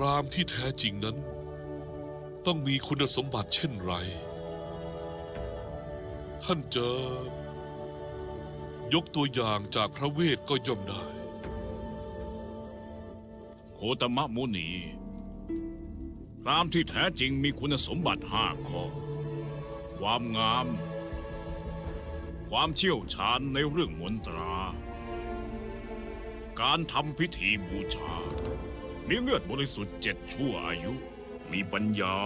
รามที่แท้จริงนั้น ต้องมีคุณสมบัติเช่นไร ท่านเจอยกตัวอย่างจากพระเวทก็ย่อมได้ โคตมะมุนีพรามที่แท้จริงมีคุณสมบัติห้าข้อ ความงาม ความเชี่ยวชาญในเรื่องมนตรา การทำพิธีบูชา มีเลือดบริสุทธิ์เจ็ดชั่วอายุ มีปัญญา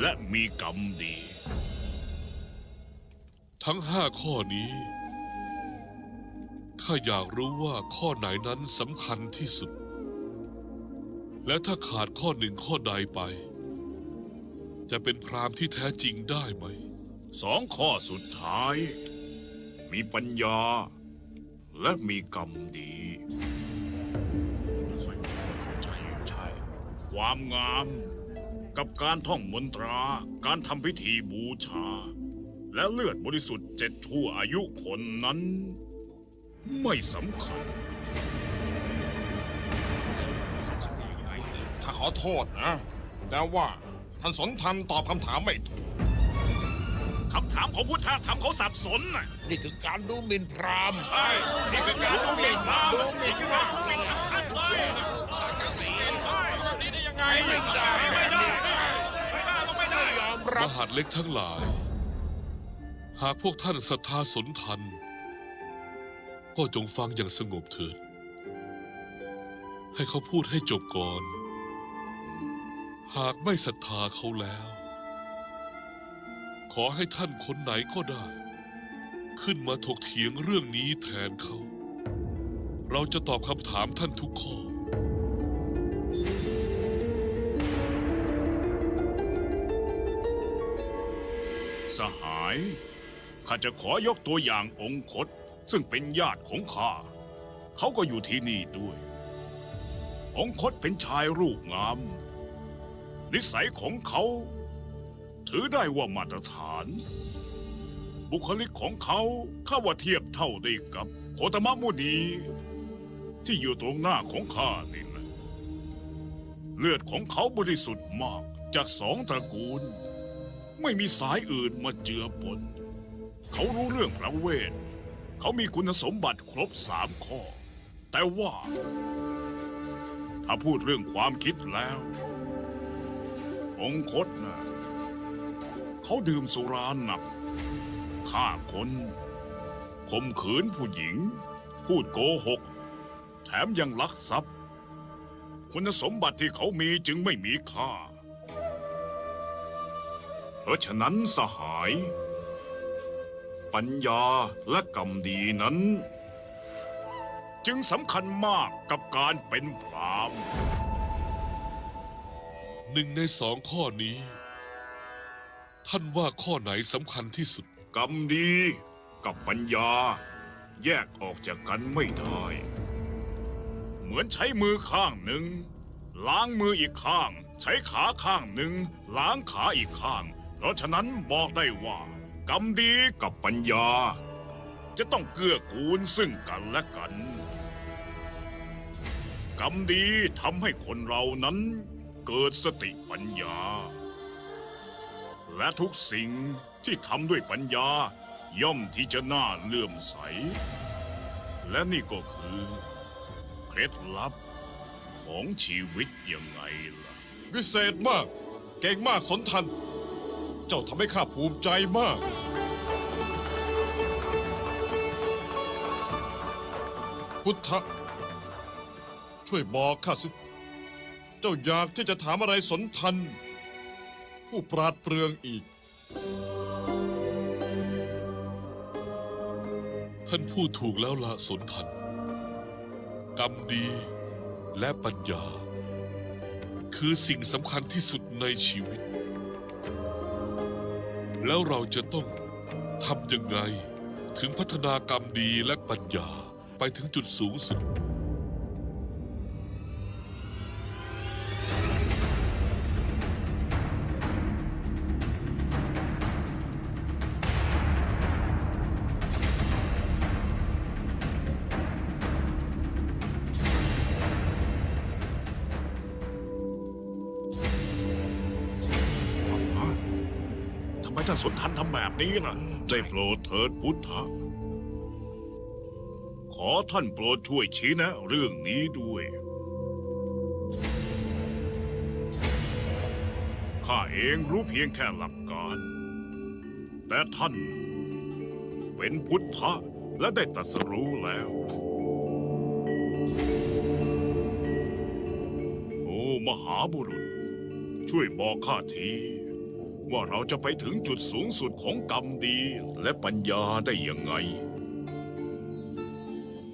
และมีกรรมดี ทั้งห้าข้อนี้ ข้าอยากรู้ว่าข้อไหนนั้นสำคัญที่สุด และถ้าขาดข้อหนึ่งข้อใดไป จะเป็นพรามที่แท้จริงได้ไหม สองข้อสุดท้าย มีปัญญา และมีกรรมดี ความงาม กับการท่องมนตรา การทำพิธีบูชา และเลือดบริสุทธิ์เจ็ดชั่วอายุคนนั้น ไม่สำคัญถ้าขอโทษนะ แต่ว่าท่านสนทันตอบคำถามไม่ถูก คำถามของพุทธธรรมเขาสับสนน่ะนี่คือการดูหมิ่นพราหมณ์ ใช่นี่คือการดูหมิ่นพระดูหมิ่นี่นคือพการระดูหมิ่นท่านเลยสักเสียนแบบนี้ได้ ยังไงไม่ได้ไม่ได้ไม่ได้ก็ไม่ได้ยอมรับหาดเล็กทั้งหลาย หากพวกท่านศรัทธาสนทัน ก็จงฟังอย่างสงบเถิด ให้เขาพูดให้จบก่อน หากไม่ศรัทธาเขาแล้ว ขอให้ท่านคนไหนก็ได้ ขึ้นมาถกเถียงเรื่องนี้แทนเขา เราจะตอบคำถามท่านทุกข้อ สหาย ข้าจะขอยกตัวอย่างองคตซึ่งเป็นญาติของข้า เขาก็อยู่ที่นี่ด้วย องค์คตเป็นชายรูปงาม นิสัยของเขา ถือได้ว่ามาตรฐาน บุคลิกของเขาข้าว่าเทียบเท่าได้กับโคตมะมุนีที่อยู่ตรงหน้าของข้านี่นะเลือดของเขาบริสุทธิ์มากจากสองตระกูล ไม่มีสายอื่นมาเจือปน เขารู้เรื่องพระเวท เขามีคุณสมบัติครบสามข้อ แต่ว่า ถ้าพูดเรื่องความคิดแล้ว องคตนะเขาดื่มสุราหนักฆ่าคนข่มขืนผู้หญิง พูดโกหก แถมยังลักทรัพย์ คุณสมบัติที่เขามีจึงไม่มีค่า เพราะฉะนั้นสหาย ปัญญาและกรรมดีนั้น จึงสำคัญมากกับการเป็นพรามณ์หนึ่งในสองข้อนี้ ท่านว่าข้อไหนสำคัญที่สุด กรรมดีกับปัญญา แยกออกจากกันไม่ได้ เหมือนใช้มือข้างหนึ่งล้างมืออีกข้าง ใช้ขาข้างหนึ่งล้างขาอีกข้าง เพราะฉะนั้นบอกได้ว่า กรรมดีกับปัญญา จะต้องเกื้อกูลซึ่งกันและกัน กรรมดีทำให้คนเรานั้นเกิดสติปัญญา และทุกสิ่งที่ทำด้วยปัญญาย่อมที่จะน่าเลื่อมใส และนี่ก็คือ เคล็ดลับของชีวิตยังไงล่ะ วิเศษมาก เก่งมากสนทัน เจ้าทำให้ข้าภูมิใจมาก พุทธะช่วยบอกข้าสิ เจ้าอยากที่จะถามอะไรสนทัน ผู้ปราดเปรื่องอีก ท่านพูดถูกแล้วละสนทัน กรรมดีและปัญญา คือสิ่งสำคัญที่สุดในชีวิต แล้วเราจะต้องทำยังไง ถึงพัฒนากรรมดีและปัญญาไปถึงจุดสูงสุด ท่านสนทันทำแบบนี้ล่ะได้โปรดเถิดพุทธะ ขอท่านโปรดช่วยชี้แนะเรื่องนี้ด้วย ข้าเองรู้เพียงแค่หลักการ แต่ท่านเป็นพุทธะและได้ตรัสรู้แล้ว โอ้มหาบุรุษ ช่วยบอกข้าที ว่าเราจะไปถึงจุดสูงสุดของกรรมดีและปัญญาได้ยังไง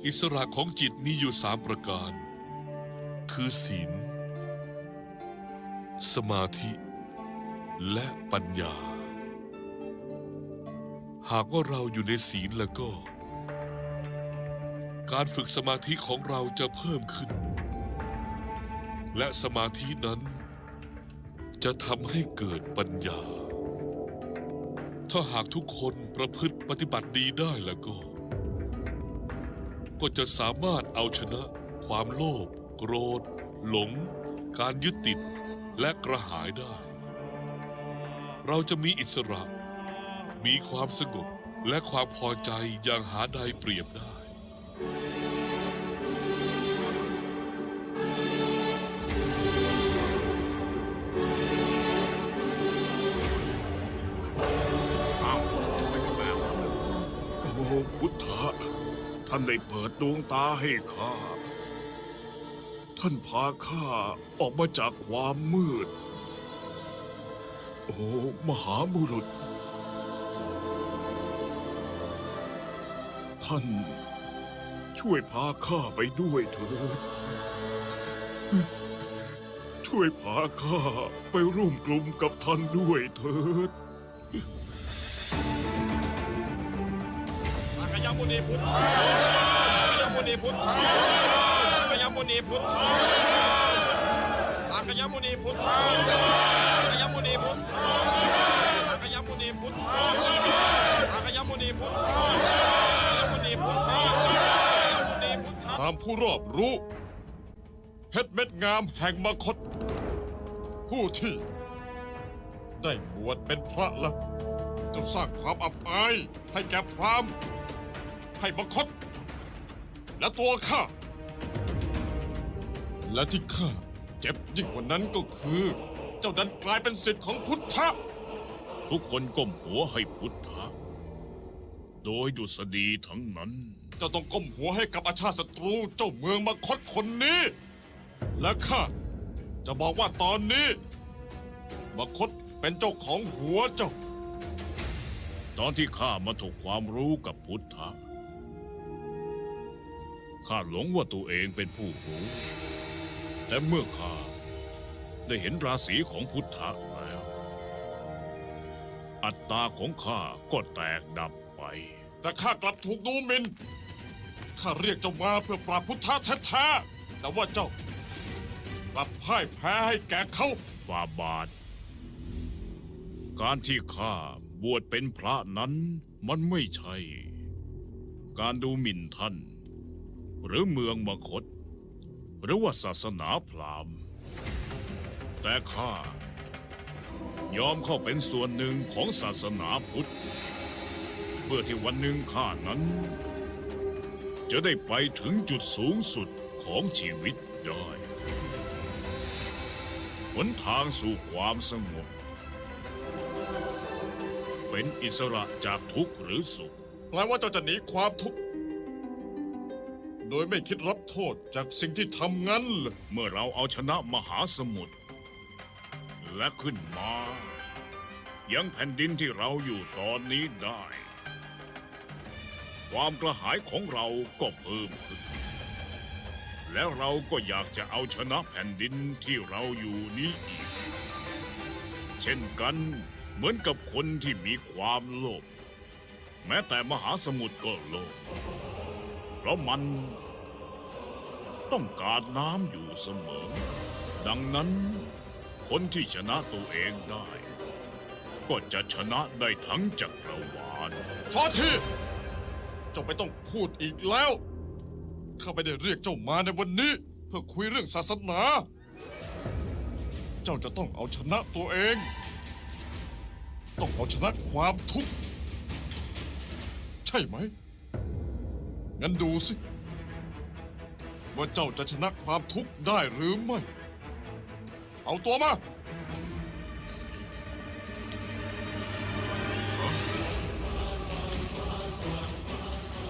อิสระของจิตมีอยู่สามประการ คือศีล สมาธิ และปัญญา หากว่าเราอยู่ในศีลแล้วก็ การฝึกสมาธิของเราจะเพิ่มขึ้น และสมาธินั้น จะทำให้เกิดปัญญา ถ้าหากทุกคนประพฤติปฏิบัติดีได้แล้วก็ ก็จะสามารถเอาชนะความโลภโกรธ หลง การยึดติดและกระหายได้ เราจะมีอิสระ มีความสงบและความพอใจอย่างหาใดเปรียบได้ โอ้พุทธะท่านได้เปิดดวงตาให้ข้า ท่านพาข้าออกมาจากความมืด โอ้มหาบุรุษ ท่านช่วยพาข้าไปด้วยเถิด ช่วยพาข้าไปร่วมกลุ่มกับท่านด้วยเถิด มุนีพุทธยมุนีพุทธพยมุนีพุทธสักยมุนีพุทธสักยมุนีพุทธสักยมุนีพุทธสักยมุนีพุทธยมุนีพุทธยมุนีพุทธตามผู้รอบรู้เพชรเม็ดงามแห่งมคต ผู้ที่ ได้บวชเป็นพระแล้วจะสร้างความอับอายให้แก่พราหมณ์ ให้บังคต และตัวข้า และที่ข้าเจ็บยิ่งกว่านั้นก็คือ เจ้าดันกลายเป็นสิทธิ์ของพุทธะ ทุกคนก้มหัวให้พุทธะ โดยดุษฎีทั้งนั้น เจ้าต้องก้มหัวให้กับอาชาติศัตรูเจ้าเมืองมคตคนนี้ และข้าจะบอกว่าตอนนี้มคตเป็นเจ้าของหัวเจ้า ตอนที่ข้ามาถกความรู้กับพุทธะ ข้าหลงว่าตัวเองเป็นผู้รู้ แต่เมื่อข้าได้เห็นราศีของพุทธะแล้ว อัตตาของข้าก็แตกดับไป แต่ข้ากลับถูกดูหมิน่นข้าเรียกเจ้ามาเพื่อปราบพุทธะแท้ๆแต่ว่าเจ้ากลับพ่ายแพ้ให้แก่เขาฟาบาท การที่ข้าบวชเป็นพระนั้นมันไม่ใช่ การดูหมิ่นท่าน หรือเมืองมคต หรือว่าศาสนาพราหมณ์ แต่ข้ายอมเข้าเป็นส่วนหนึ่งของศาสนาพุทธ เพื่อที่วันหนึ่งข้านั้น จะได้ไปถึงจุดสูงสุดของชีวิตได้หนทางสู่ความสงบ เป็นอิสระจากทุกข์หรือสุขแปลว่าเจ้าจะหนีความทุกข์ โดยไม่คิดรับโทษจากสิ่งที่ทำงั้นเหรอเมื่อเราเอาชนะมหาสมุทรและขึ้นมา ยังแผ่นดินที่เราอยู่ตอนนี้ได้ ความกระหายของเราก็เพิ่มขึ้น แล้วเราก็อยากจะเอาชนะแผ่นดินที่เราอยู่นี้อีก เช่นกันเหมือนกับคนที่มีความโลภแม้แต่มหาสมุทรก็โลภ ราะมันต้องการน้ำอยู่เสมอ ดังนั้น คนที่ชนะตัวเองได้ ก็จะชนะได้ทั้งจักรวาลพอทีเจ้าไม่ต้องพูดอีกแล้ว ข้าไม่ได้เรียกเจ้ามาในวันนี้ เพื่อคุยเรื่องศาสนา เจ้าจะต้องเอาชนะตัวเอง ต้องเอาชนะความทุกข์ ใช่ไหม งั้นดูสิ ว่าเจ้าจะชนะความทุกข์ได้หรือไม่ เอาตัวมา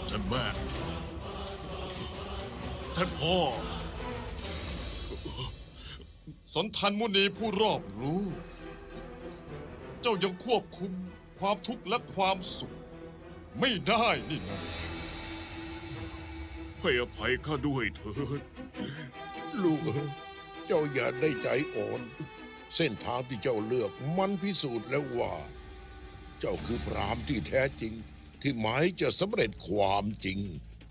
ท่านแม่ท่านพ่อ สนทันมุนีผู้รอบรู้ เจ้ายังควบคุมความทุกข์และความสุข ไม่ได้นี่นะ ให้อภัยข้าด้วยเถิดลูกเอ้ยเจ้าอย่าได้ใจอ่อน เส้นทางที่เจ้าเลือกมันพิสูจน์แล้วว่า เจ้าคือพรามที่แท้จริง ที่หมายจะสำเร็จความจริง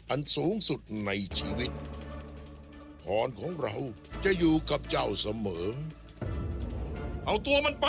อันสูงสุดในชีวิตพรของเราจะอยู่กับเจ้าเสมอ เอาตัวมันไป